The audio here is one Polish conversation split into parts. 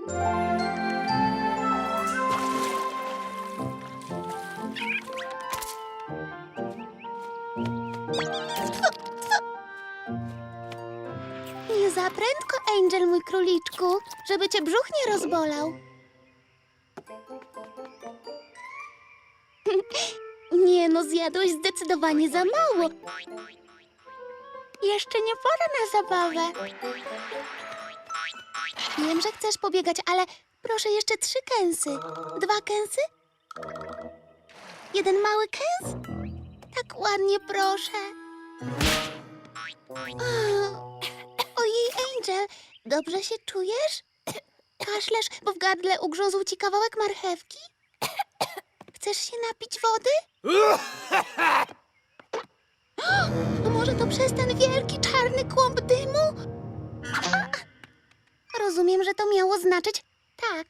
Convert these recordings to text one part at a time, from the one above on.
Nie za prędko, Angel, mój króliczku, żeby cię brzuch nie rozbolał. Nie no, zjadłeś zdecydowanie za mało. Jeszcze nie pora na zabawę. Wiem, że chcesz pobiegać, ale proszę jeszcze trzy kęsy. Dwa kęsy? Jeden mały kęs? Tak ładnie, proszę. Ojej, Angel, dobrze się czujesz? Kaszlesz, bo w gardle ugrzązł ci kawałek marchewki? Chcesz się napić wody? Może to przez ten wielki czarny kłąb dymu? Rozumiem, że to miało znaczyć tak.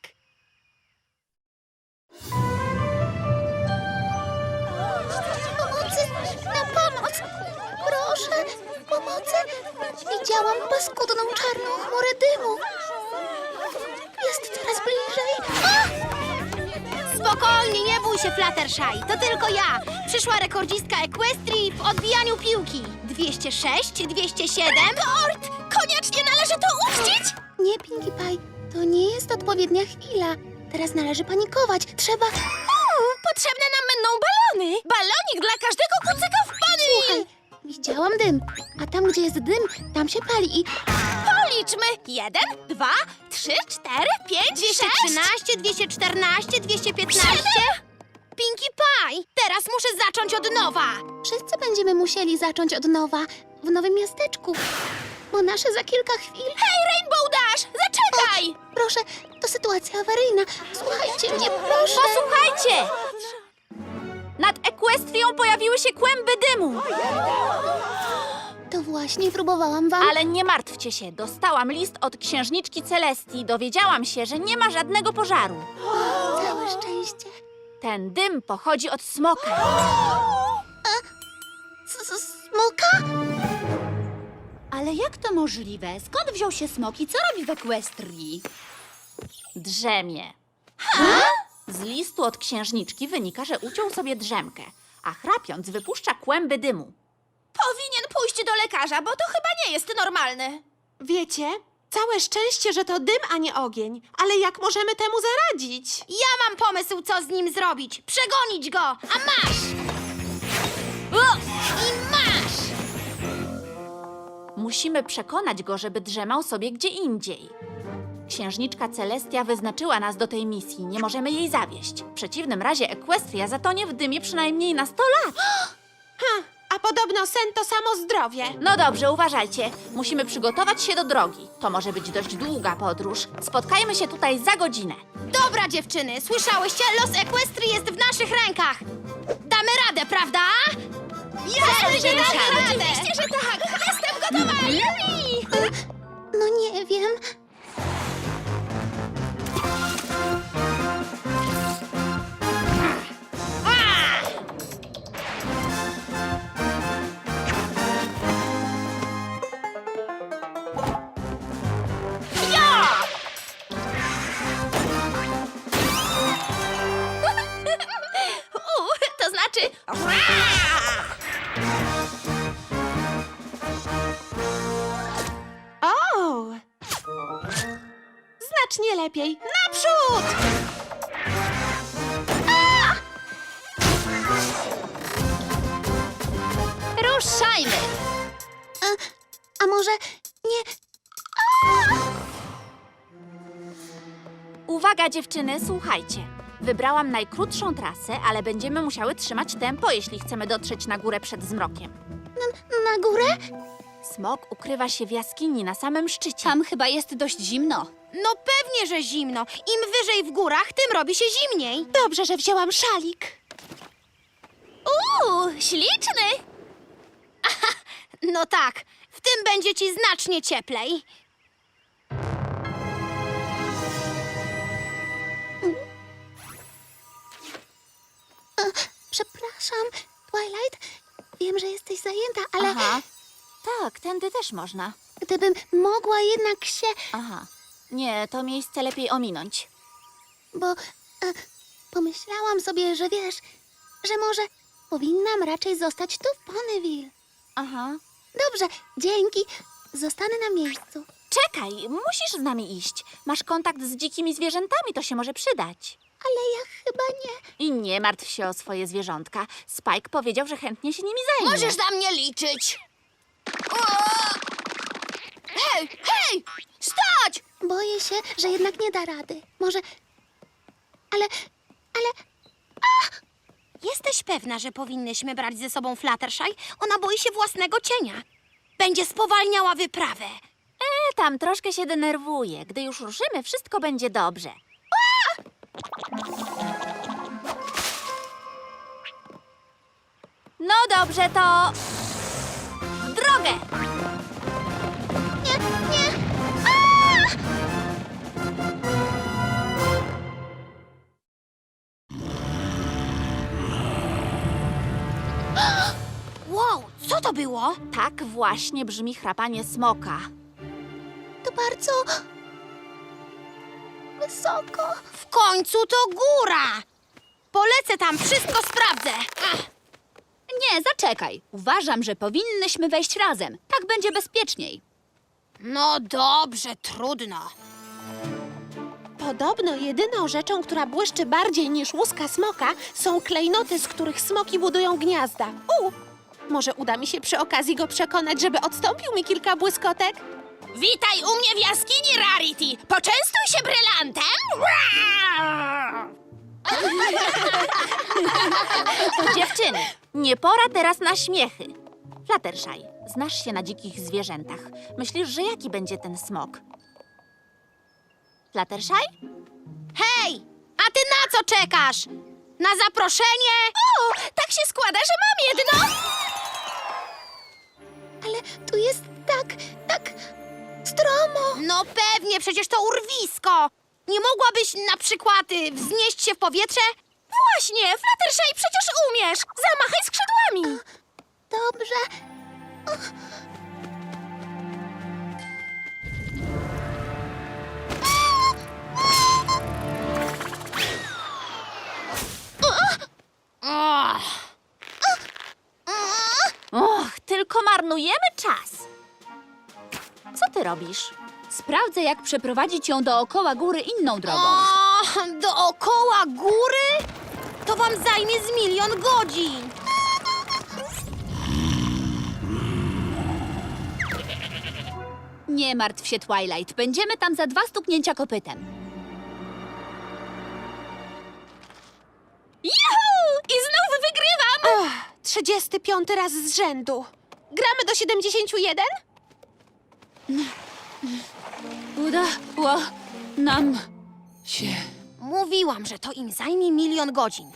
Pomocy! Na pomoc! Proszę! Pomocy! Widziałam paskudną czarną chmurę dymu. Jest coraz bliżej. Spokojnie, nie bój się, Fluttershy. To tylko ja. Przyszła rekordzistka Equestrii w odbijaniu piłki. 206, 207. Rekord! Koniecznie należy to uczcić! Nie, Pinkie Pie, to nie jest odpowiednia chwila. Teraz należy panikować. Trzeba... Potrzebne nam będą balony. Balonik dla każdego kucyka w Słuchaj, Ponyville. widziałam dym. A tam, gdzie jest dym, tam się pali i... Policzmy. Jeden, dwa, trzy, cztery, pięć, 213, 214, 215. Pinkie Pie, teraz muszę zacząć od nowa. Wszyscy będziemy musieli zacząć od nowa w nowym miasteczku. Bo nasze za kilka chwil... Hej, Rainbow Dash, zaczekaj! Proszę, to sytuacja awaryjna. Słuchajcie mnie, proszę. Posłuchajcie! Nad Ekwestrią pojawiły się kłęby dymu. To właśnie próbowałam wam... Ale nie martwcie się, dostałam list od księżniczki Celestii. Dowiedziałam się, że nie ma żadnego pożaru. Całe szczęście. Ten dym pochodzi od smoka. S- s- Smoka? Ale jak to możliwe? Skąd wziął się smok i co robi w Ekwestrii? Drzemie. Z listu od księżniczki wynika, że uciął sobie drzemkę, a chrapiąc wypuszcza kłęby dymu. Powinien pójść do lekarza, bo to chyba nie jest normalne. Wiecie, całe szczęście, że to dym, a nie ogień. Ale jak możemy temu zaradzić? Ja mam pomysł, co z nim zrobić. Przegonić go, a masz! Musimy przekonać go, żeby drzemał sobie gdzie indziej. Księżniczka Celestia wyznaczyła nas do tej misji. Nie możemy jej zawieść. W przeciwnym razie Equestria zatonie w dymie przynajmniej na 100 lat. Ha, a podobno sen to samo zdrowie. No dobrze, uważajcie. Musimy przygotować się do drogi. To może być dość długa podróż. Spotkajmy się tutaj za godzinę. Dobra, dziewczyny, słyszałyście? Los Equestrii jest w naszych rękach. Damy radę, prawda? Jasne, że damy radę! Oczywiście, że tak! No nie wiem. U, to znaczy... lepiej. Naprzód! Ruszajmy! A może nie... Uwaga, dziewczyny, słuchajcie. Wybrałam najkrótszą trasę, ale będziemy musiały trzymać tempo, jeśli chcemy dotrzeć na górę przed zmrokiem. Na górę? Smok ukrywa się w jaskini na samym szczycie. Tam chyba jest dość zimno. No pewnie, że zimno. Im wyżej w górach, tym robi się zimniej. Dobrze, że wzięłam szalik. Uuu, śliczny! Aha, no tak, w tym będzie ci znacznie cieplej. Przepraszam, Twilight. Wiem, że jesteś zajęta, ale Aha. Tak, tędy też można. gdybym mogła jednak się... Aha. Nie, to miejsce lepiej ominąć. Bo e, pomyślałam sobie, że wiesz, że może powinnam raczej zostać tu w Ponyville. Aha. Dobrze, dzięki. Zostanę na miejscu. Czekaj, musisz z nami iść. Masz kontakt z dzikimi zwierzętami, to się może przydać. Ale ja chyba nie. I nie martw się o swoje zwierzątka. Spike powiedział, że chętnie się nimi zajmie. Możesz na mnie liczyć. O! Hej, hej! Stać! Boję się, że jednak nie da rady. Może. Ale. Ale. Jesteś pewna, że powinnyśmy brać ze sobą Fluttershy? Ona boi się własnego cienia. Będzie spowalniała wyprawę. E, tam troszkę się denerwuje. Gdy już ruszymy, wszystko będzie dobrze. No dobrze, to... W drogę! To było? Tak właśnie brzmi chrapanie smoka. To bardzo. wysoko. W końcu to góra! Polecę tam, wszystko sprawdzę. Nie, zaczekaj. Uważam, że powinnyśmy wejść razem. Tak będzie bezpieczniej. No dobrze, trudno. Podobno jedyną rzeczą, która błyszczy bardziej niż łuska smoka, są klejnoty, z których smoki budują gniazda. U! Może uda mi się przy okazji go przekonać, żeby odstąpił mi kilka błyskotek? Witaj u mnie w jaskini, Rarity! Poczęstuj się brylantem! Dziewczyny, nie pora teraz na śmiechy. Fluttershy, znasz się na dzikich zwierzętach. Myślisz, że jaki będzie ten smok? Fluttershy? Hej, a ty na co czekasz? Na zaproszenie? O, tak się składa, że mam jedno. Ale tu jest tak, tak. stromo. No pewnie, przecież to urwisko. Nie mogłabyś na przykład y, wznieść się w powietrze? Właśnie, Fluttershy, przecież umiesz. Zamachaj skrzydłami. Dobrze. Och, tylko marnujemy czas. Co ty robisz? Sprawdzę, jak przeprowadzić ją dookoła góry inną drogą. O, dookoła góry? To wam zajmie z milion godzin. Nie martw się, Twilight. Będziemy tam za dwa stuknięcia kopytem. 35 raz z rzędu. Gramy do 71? Udało nam się. Mówiłam, że to im zajmie milion godzin.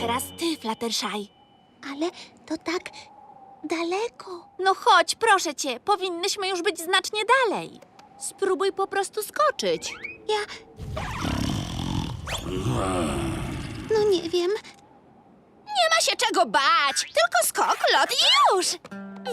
Teraz ty, Fluttershy. Ale to tak daleko. No chodź, proszę cię, powinnyśmy już być znacznie dalej. Spróbuj po prostu skoczyć. Ja. No nie wiem. Nie ma się czego bać, tylko skok, lot i już!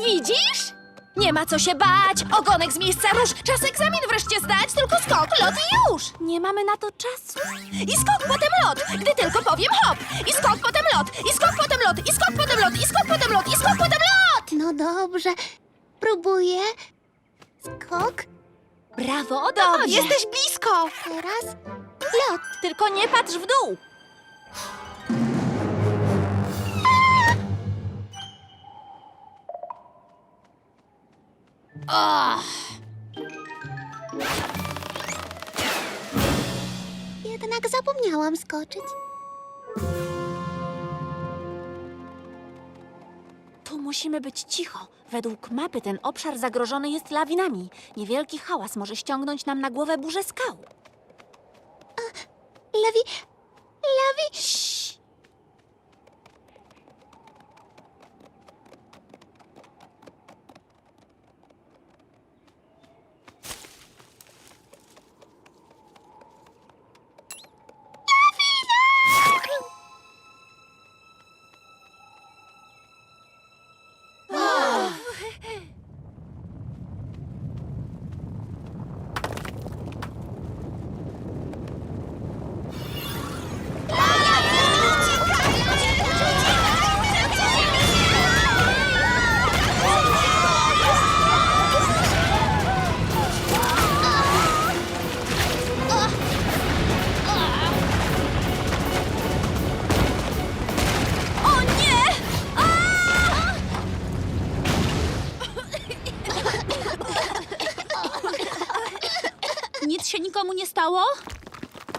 Widzisz? Nie ma co się bać, ogonek z miejsca rusz, czas egzamin wreszcie zdać, tylko skok, lot i już! Nie mamy na to czasu. I skok, potem lot, gdy tylko powiem hop! I skok, potem lot, i skok, potem lot, i skok, potem lot, i skok, potem lot, i skok, potem lot! No dobrze. Próbuję. Skok. Brawo, chodzi. Jesteś blisko! Teraz lot. Tylko nie patrz w dół. Jednak zapomniałam skoczyć. Tu musimy być cicho. Według mapy ten obszar zagrożony jest lawinami. Niewielki hałas może ściągnąć nam na głowę burzę skał. Lewi. Lewi. Ciii.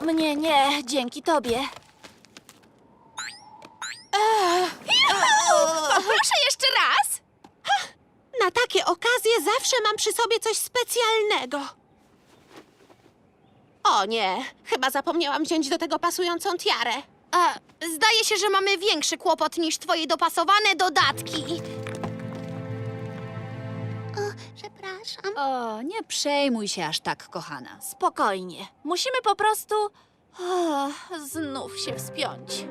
Mnie nie, dzięki tobie. Poproszę jeszcze raz. Na takie okazje zawsze mam przy sobie coś specjalnego. O nie, chyba zapomniałam wziąć do tego pasującą tiarę. A, zdaje się, że mamy większy kłopot niż twoje dopasowane dodatki. Przepraszam. O, nie przejmuj się aż tak, kochana. Spokojnie. Musimy po prostu o, znów się wspiąć.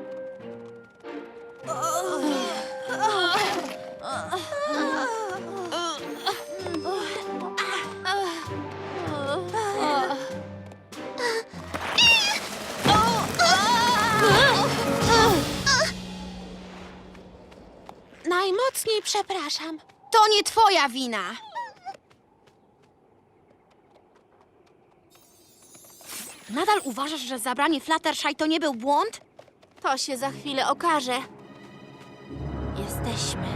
Najmocniej przepraszam. To nie twoja wina. Nadal uważasz, że zabranie Fluttershy to nie był błąd? To się za chwilę okaże. Jesteśmy.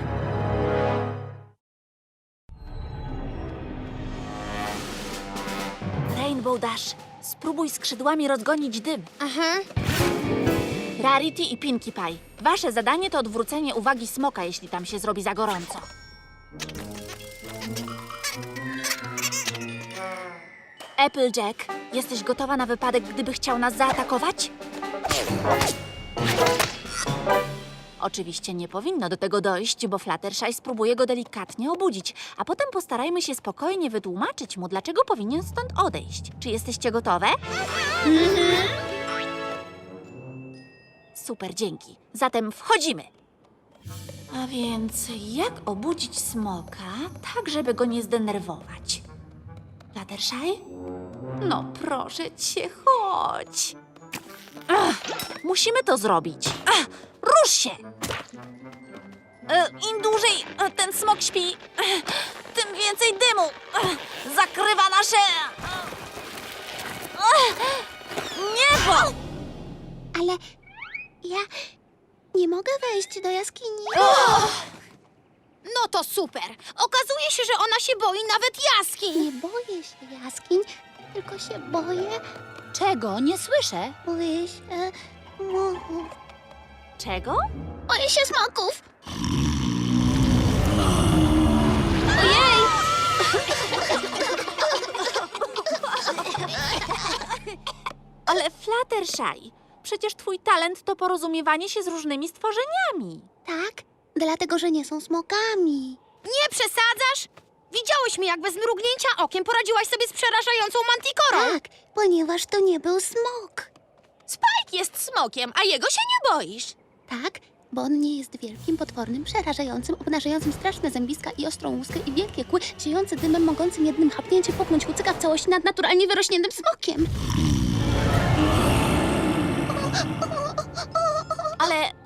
Rainbow Dash, spróbuj skrzydłami rozgonić dym. Aha. Rarity i Pinkie Pie. Wasze zadanie to odwrócenie uwagi smoka, jeśli tam się zrobi za gorąco. Applejack, jesteś gotowa na wypadek, gdyby chciał nas zaatakować? Oczywiście nie powinno do tego dojść, bo Fluttershy spróbuje go delikatnie obudzić, a potem postarajmy się spokojnie wytłumaczyć mu, dlaczego powinien stąd odejść. Czy jesteście gotowe? Super, dzięki. Zatem wchodzimy. A więc jak obudzić smoka, tak żeby go nie zdenerwować? Fluttershy? No proszę cię, chodź. Ach, musimy to zrobić. Ach, rusz się! E, Im dłużej e, ten smok śpi, e, tym więcej dymu e, zakrywa nasze... e, Niebo! Ale ja nie mogę wejść do jaskini. To super. Okazuje się, że ona się boi nawet jaskiń. Nie boję się jaskiń, tylko się boję, Czego? Nie słyszę. boję się muchów. Czego? Boję się smoków. Ale Fluttershy, przecież twój talent to porozumiewanie się z różnymi stworzeniami. Tak, dlatego że nie są smokami. Nie przesadzasz? Widziałyśmy, jak bez mrugnięcia okiem poradziłaś sobie z przerażającą mantikorą. Tak, ponieważ to nie był smok. Spike jest smokiem, a jego się nie boisz. Tak, bo on nie jest wielkim, potwornym, przerażającym, obnażającym straszne zębiska i ostrą łuskę i wielkie kły, ziejący dymem, mogącym jednym chapnięciem popchnąć kucyka w całości nad naturalnie wyrośniętym smokiem. Ale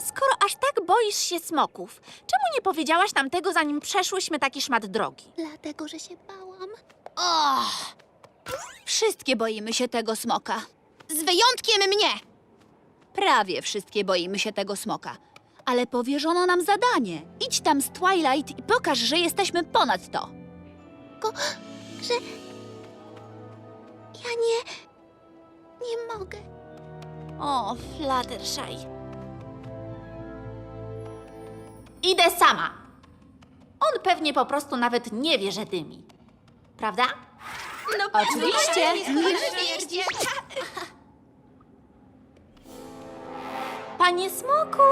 boisz się smoków, czemu nie powiedziałaś nam tego, zanim przeszłyśmy taki szmat drogi? Dlatego, że się bałam. Och, Wszystkie boimy się tego smoka. z wyjątkiem mnie. Prawie wszystkie boimy się tego smoka. Ale powierzono nam zadanie. Idź tam z Twilight i pokaż, że jesteśmy ponad to. Że ja nie... nie mogę. O, Fluttershy. Idę sama. On pewnie po prostu nawet nie wie, że dymi. Prawda? No Oczywiście. Panie smoku!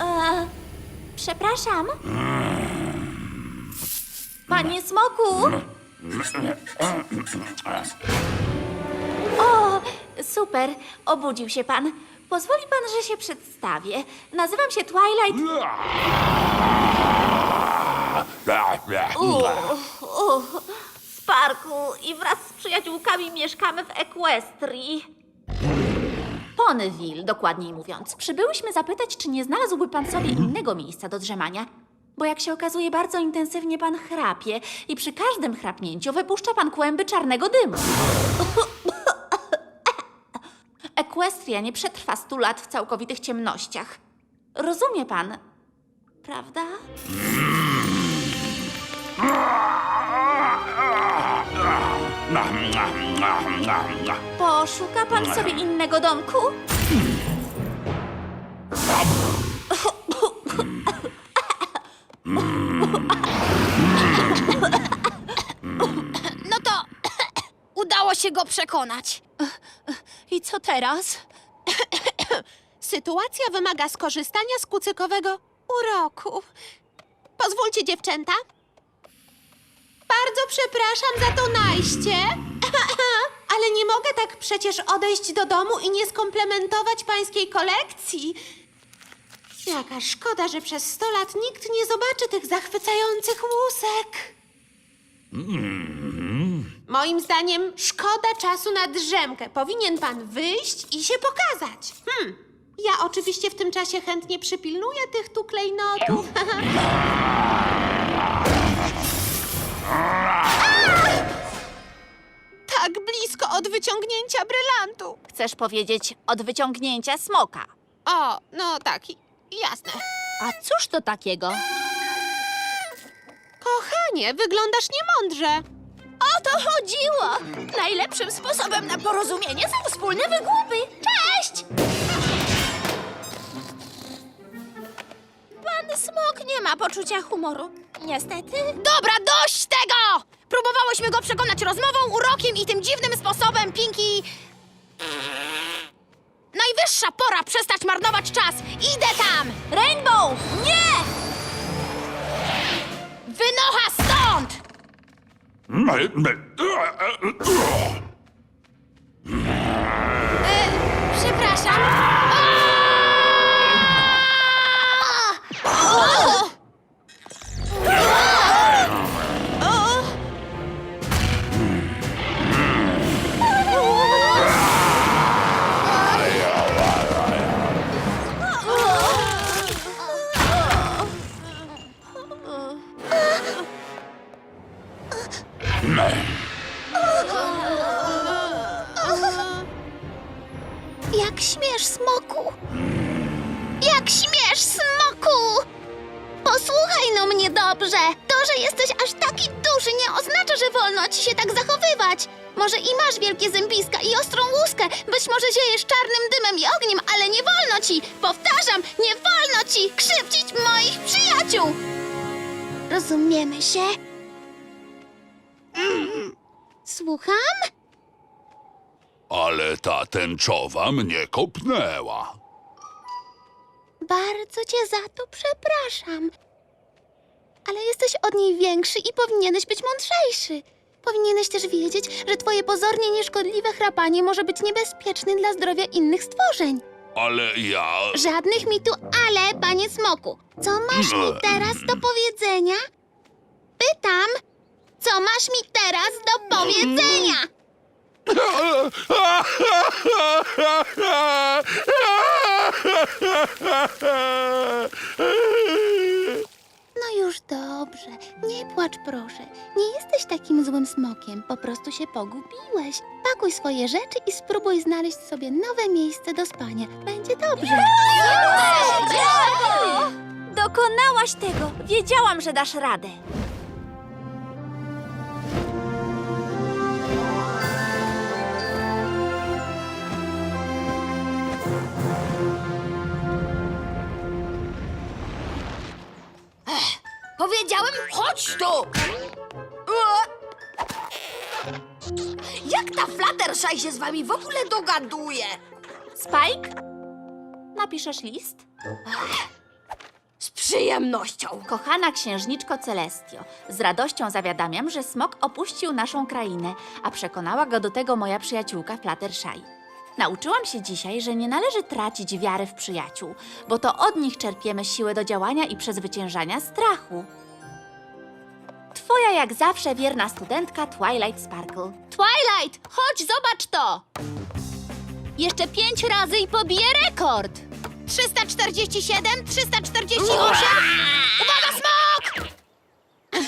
E, przepraszam. Panie smoku! Super, obudził się pan. Pozwoli pan, że się przedstawię. Nazywam się Twilight. Uch, uch, z parku i wraz z przyjaciółkami mieszkamy w Equestrii. Ponyville, dokładniej mówiąc. Przybyłyśmy zapytać, czy nie znalazłby pan sobie innego miejsca do drzemania. Bo jak się okazuje, bardzo intensywnie pan chrapie i przy każdym chrapnięciu wypuszcza pan kłęby czarnego dymu. Equestria nie przetrwa stu lat w całkowitych ciemnościach. Rozumie pan, prawda? Poszuka pan sobie innego domku? No to udało się go przekonać. Co teraz? Sytuacja wymaga skorzystania z kucykowego uroku. Pozwólcie, dziewczęta. Bardzo przepraszam za to najście, ale nie mogę tak przecież odejść do domu i nie skomplementować pańskiej kolekcji. Jaka szkoda, że przez sto lat nikt nie zobaczy tych zachwycających łusek. Moim zdaniem szkoda czasu na drzemkę. Powinien pan wyjść i się pokazać. Hmm. Ja oczywiście w tym czasie chętnie przypilnuję tych tu klejnotów. tak blisko od wyciągnięcia brylantu. Chcesz powiedzieć od wyciągnięcia smoka. O, no tak, i- jasne. A cóż to takiego? Kochanie, wyglądasz niemądrze. O to chodziło! Najlepszym sposobem na porozumienie są wspólne wygłupy. Cześć! Pan Smok nie ma poczucia humoru. Niestety. Dobra, dość tego! Próbowałyśmy go przekonać rozmową, urokiem i tym dziwnym sposobem, Pinki. Najwyższa pora przestać marnować czas. Idę tam! Rainbow! Nie! Wynocha stąd! Przepraszam. Jak dymem i ogniem, ale nie wolno ci, powtarzam, nie wolno ci krzywdzić moich przyjaciół. Rozumiemy się? Słucham? Ale ta tęczowa mnie kopnęła. Bardzo cię za to przepraszam. Ale jesteś od niej większy i powinieneś być mądrzejszy. Powinieneś też wiedzieć, że twoje pozornie nieszkodliwe chrapanie może być niebezpieczne dla zdrowia innych stworzeń. Ale ja. Żadnych mi tu ale, panie smoku. Co masz mi teraz do powiedzenia? Pytam, co masz mi teraz do powiedzenia? Już dobrze, nie płacz proszę. Nie jesteś takim złym smokiem, po prostu się pogubiłeś. Pakuj swoje rzeczy i spróbuj znaleźć sobie nowe miejsce do spania. Będzie dobrze. Dokonałaś tego! Wiedziałam, że dasz radę. Powiedziałem, chodź tu! Jak ta Fluttershy się z wami w ogóle dogaduje? Spike? Napiszesz list? Z przyjemnością. Kochana księżniczko Celestio, z radością zawiadamiam, że smok opuścił naszą krainę, a przekonała go do tego moja przyjaciółka Fluttershy. Nauczyłam się dzisiaj, że nie należy tracić wiary w przyjaciół, bo to od nich czerpiemy siłę do działania i przezwyciężania strachu. Twoja jak zawsze wierna studentka Twilight Sparkle. Twilight, chodź, zobacz to! Jeszcze pięć razy i pobiję rekord! 347, 348. Uwaga, smok!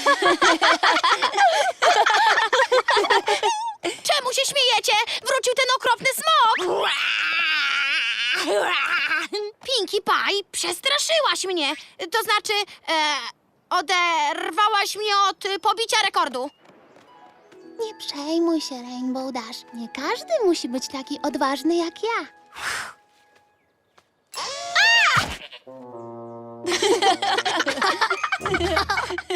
Czemu się śmiejecie? Wrócił ten okropny smok! Pinkie Pie, przestraszyłaś mnie. To znaczy, e, oderwałaś mnie od y, pobicia rekordu. Nie przejmuj się, Rainbow Dash. Nie każdy musi być taki odważny jak ja.